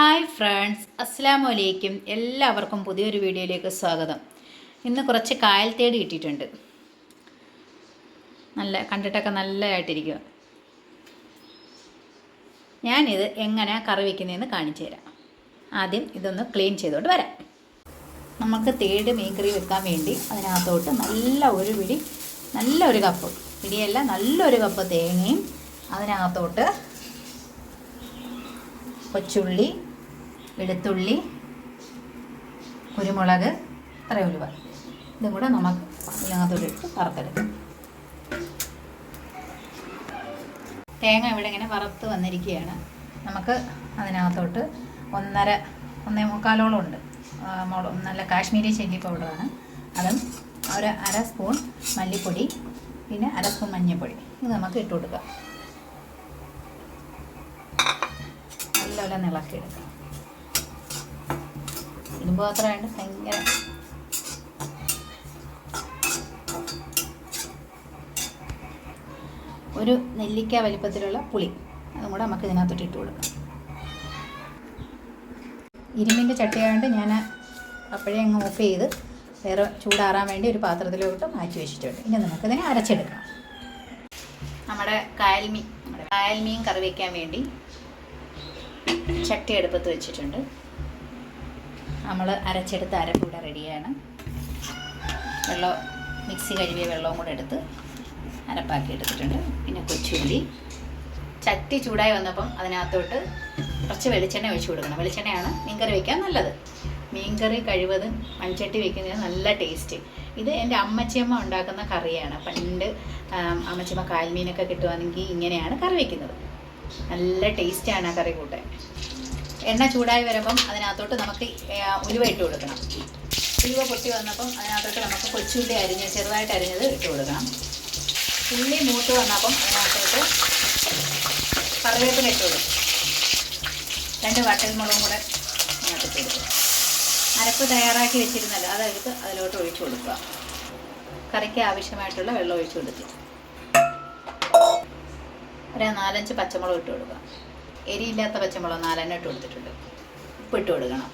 Hi friends അസ്സാം വലൈക്കും എല്ലാവർക്കും പുതിയൊരു വീഡിയോയിലേക്ക് സ്വാഗതം. ഇന്ന് കുറച്ച് കായൽ തേടി കിട്ടിയിട്ടുണ്ട്. നല്ല കണ്ടിട്ടൊക്കെ നല്ലതായിട്ടിരിക്കുക ഞാനിത് എങ്ങനെ കറി വയ്ക്കുന്നതെന്ന് കാണിച്ചു തരാം. ആദ്യം ഇതൊന്ന് ക്ലീൻ ചെയ്തുകൊണ്ട് വരാം. നമുക്ക് തേട് മീൻ കറി വെക്കാൻ വേണ്ടി അതിനകത്തോട്ട് നല്ല ഒരു പിടി നല്ല ഒരു കപ്പ് പിടിയല്ല നല്ലൊരു കപ്പ് തേങ്ങയും അതിനകത്തോട്ട് കൊച്ചുള്ളി വെളുത്തുള്ളി കുരുമുളക് അത്ര ഉലുവ ഇതും കൂടെ നമുക്ക് ഇതിനകത്തോട്ടിട്ട് വറുത്തെടുക്കാം. തേങ്ങ ഇവിടെ ഇങ്ങനെ വറുത്ത് വന്നിരിക്കുകയാണ്. നമുക്ക് അതിനകത്തോട്ട് ഒന്നര ഒന്നേ മുക്കാലോളം ഉണ്ട്. നല്ല കാശ്മീരി ചില്ലി പൗഡറാണ്. അതും ഒരു അര സ്പൂൺ മല്ലിപ്പൊടി പിന്നെ അര സ്പൂൺ മഞ്ഞൾപ്പൊടി. ഇത് നമുക്ക് ഇട്ട് കൊടുക്കാം. നല്ലപോലെ എടുക്കണം ഇരുമ്പ് പാത്രമായിട്ട് ഭയങ്കര ഒരു നെല്ലിക്ക വലിപ്പത്തിലുള്ള പുളി. അതും കൂടെ നമുക്ക് ഇതിനകത്തോട്ട് ഇട്ട് കൊടുക്കാം. ഇരുമ്പിന്റെ ചട്ടിയായതുകൊണ്ട് ഞാൻ അപ്പോഴേ അങ്ങ് ഓഫ് ചെയ്ത് വേറെ ചൂടാറാൻ വേണ്ടി ഒരു പാത്രത്തിലോട്ട് മാറ്റി വെച്ചിട്ടുണ്ട്. ഇനി നമുക്കിതിനെ അരച്ചെടുക്കാം. നമ്മുടെ കായൽമീൻ നമ്മുടെ കായൽമീൻ കറി വയ്ക്കാൻ വേണ്ടി ചട്ടി അടുപ്പത്ത് വെച്ചിട്ടുണ്ട്. നമ്മൾ അരച്ചെടുത്ത് അരപ്പൂടെ റെഡിയാണ്. വെള്ളം മിക്സി കഴുകിയ വെള്ളവും കൂടെ എടുത്ത് അരപ്പാക്കി എടുത്തിട്ടുണ്ട്. പിന്നെ കൊച്ചുള്ളി. ചട്ടി ചൂടായി വന്നപ്പം അതിനകത്തോട്ട് കുറച്ച് വെളിച്ചെണ്ണ ഒഴിച്ചു കൊടുക്കണം. വെളിച്ചെണ്ണയാണ് മീൻകറി വയ്ക്കാൻ നല്ലത്. മീൻകറി കഴിവതും മൺചട്ടി വെക്കുന്നതിന് നല്ല ടേസ്റ്റ്. ഇത് എന്റെ അമ്മച്ചിയമ്മ ഉണ്ടാക്കുന്ന കറിയാണ്. പണ്ട് അമ്മച്ചിയമ്മ കാൽമീനൊക്കെ കിട്ടുവാണെങ്കിൽ ഇങ്ങനെയാണ് കറി വെക്കുന്നത്. നല്ല ടേസ്റ്റാണ് ആ കറി കൂട്ടാൻ. എണ്ണ ചൂടായി വരുമ്പം അതിനകത്തോട്ട് നമുക്ക് ഉലുവ ഇട്ട് കൊടുക്കണം. ഉലുവ പൊട്ടി വന്നപ്പം അതിനകത്തോട്ട് നമുക്ക് കൊച്ചുള്ളി അരിഞ്ഞ് ചെറുതായിട്ട് അരിഞ്ഞത് ഇട്ട് കൊടുക്കണം. ഉള്ളി മൂത്ത് വന്നപ്പം അതിനകത്തോട്ട് കറിവേപ്പില ഇട്ട് കൊടുക്കും രണ്ട് വട്ടൽമുളകും കൂടെ അതിനകത്ത് ഇട്ട് കൊടുക്കും അരപ്പ് തയ്യാറാക്കി വെച്ചിരുന്നല്ലോ അതെടുത്ത് അതിലോട്ട് ഒഴിച്ചു കൊടുക്കുക. കറിക്ക് ആവശ്യമായിട്ടുള്ള വെള്ളം ഒഴിച്ചു കൊടുക്കുക. ഒരു നാലഞ്ച് പച്ചമുളക് ഇട്ട് കൊടുക്കുക. എരിയില്ലാത്ത പച്ചമുളക് നാലെണ്ണം ഇട്ട് കൊടുത്തിട്ടുണ്ട്. ഉപ്പ് ഇട്ട് കൊടുക്കണം.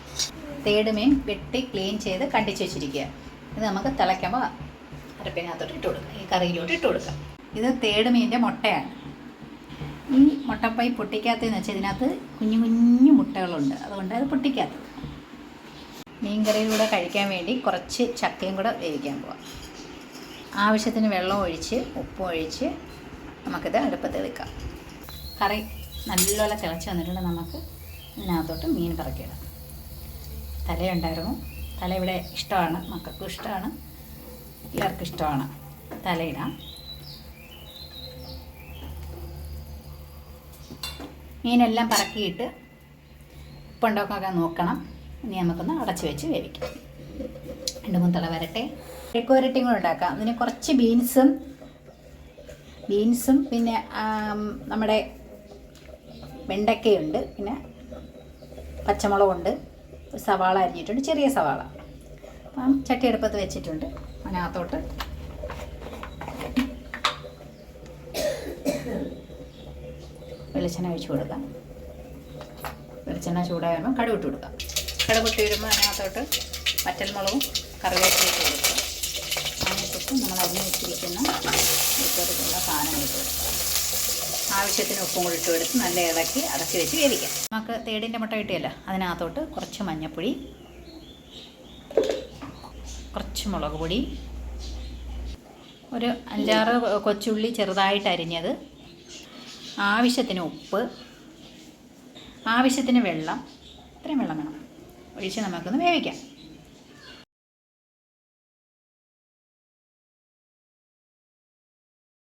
തേട് മീൻ വെട്ടി ക്ലീൻ ചെയ്ത് കണ്ടിച്ച് വെച്ചിരിക്കുക. ഇത് നമുക്ക് തിളയ്ക്കുമ്പോൾ അരപ്പിനകത്തോട്ട് ഇട്ട് കൊടുക്കാം. ഈ കറിയിലോട്ട് ഇട്ട് കൊടുക്കാം. ഇത് തേട് മീനിന്റെ മുട്ടയാണ്. ഈ മുട്ടപ്പൈ പൊട്ടിക്കാത്തതെന്ന് വെച്ചാൽ ഇതിനകത്ത് കുഞ്ഞു കുഞ്ഞു മുട്ടകളുണ്ട്. അതുകൊണ്ട് അത് പൊട്ടിക്കാത്തത്. മീൻകറിയിലൂടെ കഴിക്കാൻ വേണ്ടി കുറച്ച് ചക്കയും കൂടെ വേവിക്കാൻ പോവാം. ആവശ്യത്തിന് വെള്ളം ഒഴിച്ച് ഉപ്പും ഒഴിച്ച് നമുക്കിത് അടുപ്പത്ത് വെക്കാം. കറി നല്ലപോലെ തിളച്ച് വന്നിട്ടുണ്ട് നമുക്ക്. ഇതിനകത്തോട്ട് മീൻ പറക്കിയിടാം. തലയുണ്ടായിരുന്നു. തല ഇവിടെ ഇഷ്ടമാണ്. മക്കൾക്കും ഇഷ്ടമാണ്. എല്ലാവർക്കും ഇഷ്ടമാണ്. തലയിടാം. മീനെല്ലാം പറക്കിയിട്ട് ഉപ്പുണ്ടോക്കൊക്കെ നോക്കണം. ഇനി നമുക്കൊന്ന് അടച്ച് വെച്ച് വേവിക്കാം. രണ്ട് മൂന്ന് തള വരട്ടെ. മെഴുക്കുവരട്ടിയും കൂടെ ഉണ്ടാക്കാം. അതിന് കുറച്ച് ബീൻസും ബീൻസും പിന്നെ നമ്മുടെ വെണ്ടയ്ക്കയുണ്ട് പിന്നെ പച്ചമുളകുണ്ട് സവാള അരിഞ്ഞിട്ടുണ്ട് ചെറിയ സവാള. അപ്പം ചട്ടി അടുപ്പത്ത് വെച്ചിട്ടുണ്ട് അതിനകത്തോട്ട്. വെളിച്ചെണ്ണ ഒഴിച്ചു കൊടുക്കാം. വെളിച്ചെണ്ണ ചൂടാകുമ്പോൾ കടുക് ഇട്ട് കൊടുക്കാം. കടുക് ഇട്ട് വരുമ്പോൾ അതിനകത്തോട്ട് പച്ചൽമുളകും കറിവേപ്പിലും ഇട്ട് കൊടുക്കുക അതിനകത്തോട്ട് നമ്മൾ അരിഞ്ഞ് വെച്ചിരിക്കുന്ന ഇത്തരത്തിലുള്ള സാധനങ്ങൾ ഇട്ട് കൊടുക്കുക ആവശ്യത്തിന് ഉപ്പും കൂടി ഇട്ട് എടുത്ത് നല്ല ഇളക്കി അടച്ച് വെച്ച് വേവിക്കാം. നമുക്ക് തേടിന്റെ മുട്ട കിട്ടിയല്ലോ? അതിനകത്തോട്ട് കുറച്ച് മഞ്ഞൾപ്പൊടി കുറച്ച് മുളക് പൊടി ഒരു അഞ്ചാറ് കൊച്ചുള്ളി ചെറുതായിട്ട് അരിഞ്ഞത് ആവശ്യത്തിന് ഉപ്പ് ആവശ്യത്തിന് വെള്ളം ഇത്രയും വെള്ളം വേണം. ഒഴിച്ച് നമുക്കൊന്ന് വേവിക്കാം.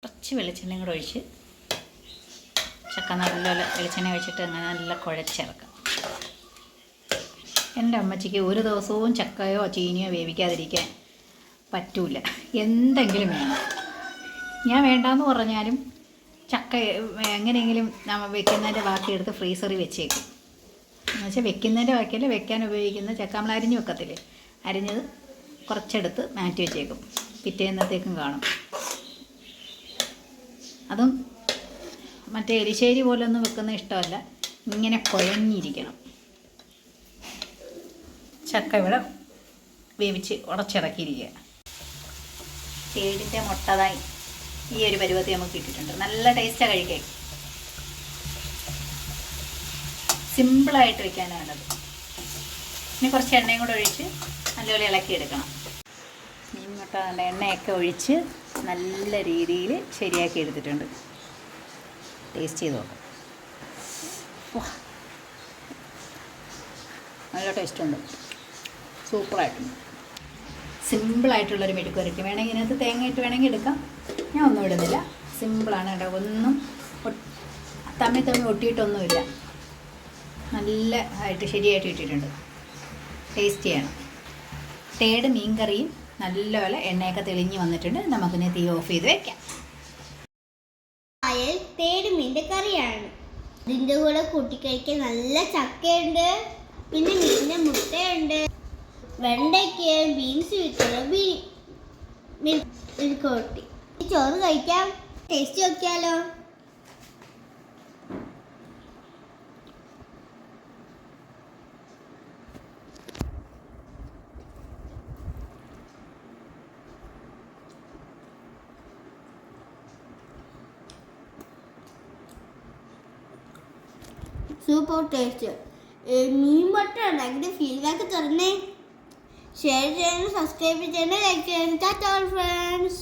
കുറച്ച് വെളിച്ചെണ്ണയും കൂടെ ഒഴിച്ച് ചക്ക നല്ല വെളിച്ചെണ്ണ ഒഴിച്ചിട്ട് അങ്ങനെ നല്ല കുഴച്ചിറക്കാം. എന്റെ അമ്മച്ചിക്ക് ഒരു ദിവസവും ചക്കയോ ചീനിയോ വേവിക്കാതിരിക്കാൻ പറ്റൂല. എന്തെങ്കിലും വേണം. ഞാൻ വേണ്ടാന്ന് പറഞ്ഞാലും ചക്ക എങ്ങനെയെങ്കിലും നമ്മൾ വെക്കുന്നതിന്റെ ബാക്കി എടുത്ത് ഫ്രീസറിൽ വെച്ചേക്കും. എന്ന് വെച്ചാൽ വെക്കുന്നതിന്റെ ബാക്കിയല്ല വെക്കാൻ ഉപയോഗിക്കുന്ന ചക്ക നമ്മൾ അരിഞ്ഞ് വെക്കത്തില്ലേ? അരിഞ്ഞത് കുറച്ചെടുത്ത് മാറ്റി വെച്ചേക്കും. പിറ്റേന്നത്തേക്കും കാണും. അതും മറ്റേ എരിശ്ശേരി പോലൊന്നും വെക്കുന്ന ഇഷ്ടമല്ല. ഇങ്ങനെ കുഴഞ്ഞിരിക്കണം. ചക്ക ഇവിടെ വേവിച്ച് ഉടച്ചിറക്കിയിരിക്കുക. ചേടിന്റെ മുട്ടതായി ഈ ഒരു പരുവത്തി നമുക്ക് കിട്ടിയിട്ടുണ്ട് നല്ല ടേസ്റ്റാണ് കഴിക്കാൻ. സിമ്പിളായിട്ട് വെക്കാനാണത്. ഇനി കുറച്ച് എണ്ണയും കൂടെ ഒഴിച്ച് നല്ലപോലെ ഇളക്കിയെടുക്കണം. മീൻ മുട്ട എണ്ണയൊക്കെ ഒഴിച്ച് നല്ല രീതിയിൽ ശരിയാക്കി എടുത്തിട്ടുണ്ട്. ടേസ്റ്റ് ചെയ്ത് നോക്കാം. നല്ല ടേസ്റ്റുണ്ട് സൂപ്പറായിട്ടുണ്ട് സിമ്പിളായിട്ടുള്ളൊരു മെഴുക്ക് മെഴുക്കുവരട്ടി. വേണമെങ്കിൽ ഇതിനകത്ത് തേങ്ങ ഇട്ട് വേണമെങ്കിൽ എടുക്കാം. ഞാൻ ഒന്നും ഇടുന്നില്ല. സിമ്പിളാണ് കേട്ടോ. ഒന്നും തമ്മി തമ്മിൽ ഒട്ടിയിട്ടൊന്നുമില്ല. നല്ല ആയിട്ട് ശരിയായിട്ട് ഇട്ടിട്ടുണ്ട്. ടേസ്റ്റിയാണ് തേട് മീൻകറിയും നല്ലപോലെ എണ്ണയൊക്കെ തെളിഞ്ഞ് വന്നിട്ടുണ്ട്. നമുക്കിനി തീ ഓഫ് ചെയ്ത് അയൽ കറിയാണ്. ഇതിന്റെ കൂടെ കൂട്ടിക്കഴിക്കാൻ നല്ല ചക്കയുണ്ട്. പിന്നെ മീനിന്റെ മുട്ടയുണ്ട്. വെണ്ടയ്ക്ക് ബീൻസ് വിത്തുള്ള ബീൻ ഈ ചോറ് കഴിക്കാം. ടേസ്റ്റ് നോക്കിയാലോ? സൂപ്പർ ടേസ്റ്റ് മീൻ മുട്ട ഉണ്ടാക്കിയിട്ട് ഫീഡ്ബാക്ക് തരണേ ഷെയർ ചെയ്യണം സബ്സ്ക്രൈബ് ചെയ്യണം ലൈക്ക് ചെയ്യണം. ഫ്രണ്ട്സ്